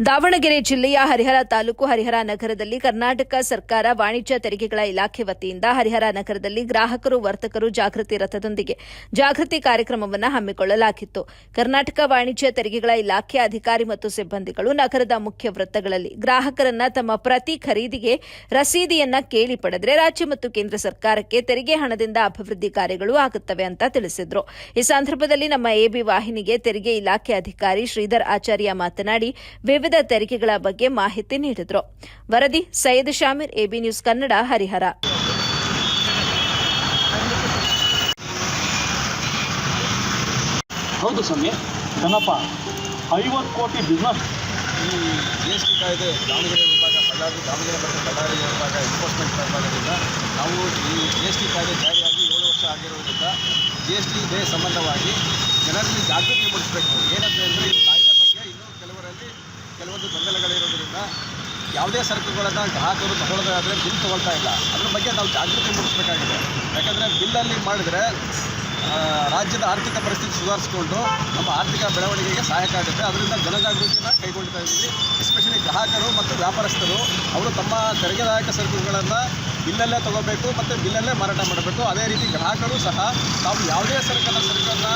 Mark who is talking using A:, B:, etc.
A: ದಾವಣಗೆರೆ ಜಿಲ್ಲೆಯ ಹರಿಹರ ತಾಲೂಕು ಹರಿಹರ ನಗರದಲ್ಲಿ ಕರ್ನಾಟಕ ಸರ್ಕಾರ ವಾಣಿಜ್ಯ ತೆರಿಗೆಗಳ ಇಲಾಖೆ ವತಿಯಿಂದ ಹರಿಹರ ನಗರದಲ್ಲಿ ಗ್ರಾಹಕರು, ವರ್ತಕರು ಜಾಗೃತಿ ರಥದೊಂದಿಗೆ ಜಾಗೃತಿ ಕಾರ್ಯಕ್ರಮವನ್ನು ಹಮ್ಮಿಕೊಳ್ಳಲಾಗಿತ್ತು. ಕರ್ನಾಟಕ ವಾಣಿಜ್ಯ ತೆರಿಗೆಗಳ ಇಲಾಖೆ ಅಧಿಕಾರಿ ಮತ್ತು ಸಿಬ್ಬಂದಿಗಳು ನಗರದ ಮುಖ್ಯ ವೃತ್ತಗಳಲ್ಲಿ ಗ್ರಾಹಕರನ್ನ ತಮ್ಮ ಪ್ರತಿ ಖರೀದಿಗೆ ರಸೀದಿಯನ್ನ ಕೇಳಿ ಪಡೆದರೆ ರಾಜ್ಯ ಮತ್ತು ಕೇಂದ್ರ ಸರ್ಕಾರಕ್ಕೆ ತೆರಿಗೆ ಹಣದಿಂದ ಅಭಿವೃದ್ಧಿ ಕಾರ್ಯಗಳು ಆಗುತ್ತವೆ ಅಂತ ತಿಳಿಸಿದ್ರು. ಈ ಸಂದರ್ಭದಲ್ಲಿ ನಮ್ಮ ಎಬಿ ವಾಹಿನಿಗೆ ತೆರಿಗೆ ಇಲಾಖೆ ಅಧಿಕಾರಿ ಶ್ರೀಧರ್ ಆಚಾರ್ಯ ಮಾತನಾಡಿ ವಿವಿಧ ತೆರಿಗೆಗಳ ಬಗ್ಗೆ ಮಾಹಿತಿ ನೀಡಿದರು. ವರದಿ ಸೈಯದ್ ಶಾಮೀರ್ ಎಬಿ ನ್ಯೂಸ್ ಕನ್ನಡ ಹರಿಹರ.
B: ಹೌದು ಸ್ವಾಮಿ ಗಣಪ ಐವತ್ತು ಕೋಟಿ ಬಿಸ್ನೆಸ್
C: ಈ ಜಿ ಎಸ್ ಟಿ ಕಾಯ್ದೆ ದಾವಣಗೆರೆ ವಿಭಾಗ ಬಳ್ಳಾರಿ ದಾವಣಗೆರೆ ಮತ್ತು ಬಳ್ಳಾರಿ ವಿಭಾಗ ಎನ್ಫೋರ್ಸ್ಮೆಂಟ್ ವಿಭಾಗದಿಂದ ನಾವು ಈ ಜಿ ಎಸ್ ಟಿ ಕಾಯ್ದೆ ಜಾರಿಯಾಗಿ ಏಳು ವರ್ಷ ಆಗಿರುವುದರಿಂದ ಜಿ ಎಸ್ ಟಿ ಸಂಬಂಧವಾಗಿ ಜನರಲ್ಲಿ ಜಾಗೃತಿ ಮೂಡಿಸಬೇಕು. ಏನಂತ ಅಂದರೆ ಈ ಕಾಯ್ದೆ ಬಗ್ಗೆ ಇನ್ನೂ ಕೆಲವರಲ್ಲಿ ಕೆಲವೊಂದು ಗೊಂದಲಗಳಿರೋದ್ರಿಂದ ಯಾವುದೇ ಸರಕುಗಳನ್ನು ಗ್ರಾಹಕರು ತಗೊಳ್ಳೋದಾದರೆ ಬಿಲ್ ತೊಗೊಳ್ತಾ ಇಲ್ಲ. ಅದ್ರ ಬಗ್ಗೆ ನಾವು ಜಾಗೃತಿ ಮೂಡಿಸಬೇಕಾಗಿದೆ. ಯಾಕಂದರೆ ಬಿಲ್ಲಲ್ಲಿ ಮಾಡಿದರೆ ರಾಜ್ಯದ ಆರ್ಥಿಕ ಪರಿಸ್ಥಿತಿ ಸುಧಾರಿಸಿಕೊಂಡು ನಮ್ಮ ಆರ್ಥಿಕ ಬೆಳವಣಿಗೆಗೆ ಸಹಾಯಕ ಆಗುತ್ತೆ. ಅದರಿಂದ ಜನಜಾಗೃತಿಯನ್ನು ಕೈಗೊಳ್ತಾ ಇದ್ದೀವಿ. ಎಸ್ಪೆಷಲಿ ಗ್ರಾಹಕರು ಮತ್ತು ವ್ಯಾಪಾರಸ್ಥರು, ಅವರು ತಮ್ಮ ತೆರಿಗೆದಾಯಕ ಸರಕುಗಳನ್ನು ಬಿಲ್ಲಲ್ಲೇ ತಗೋಬೇಕು ಮತ್ತು ಬಿಲ್ಲಲ್ಲೇ ಮಾರಾಟ ಮಾಡಬೇಕು. ಅದೇ ರೀತಿ ಗ್ರಾಹಕರು ಸಹ ತಾವು ಯಾವುದೇ ಸರಕನ್ನು ಸರಕನ್ನು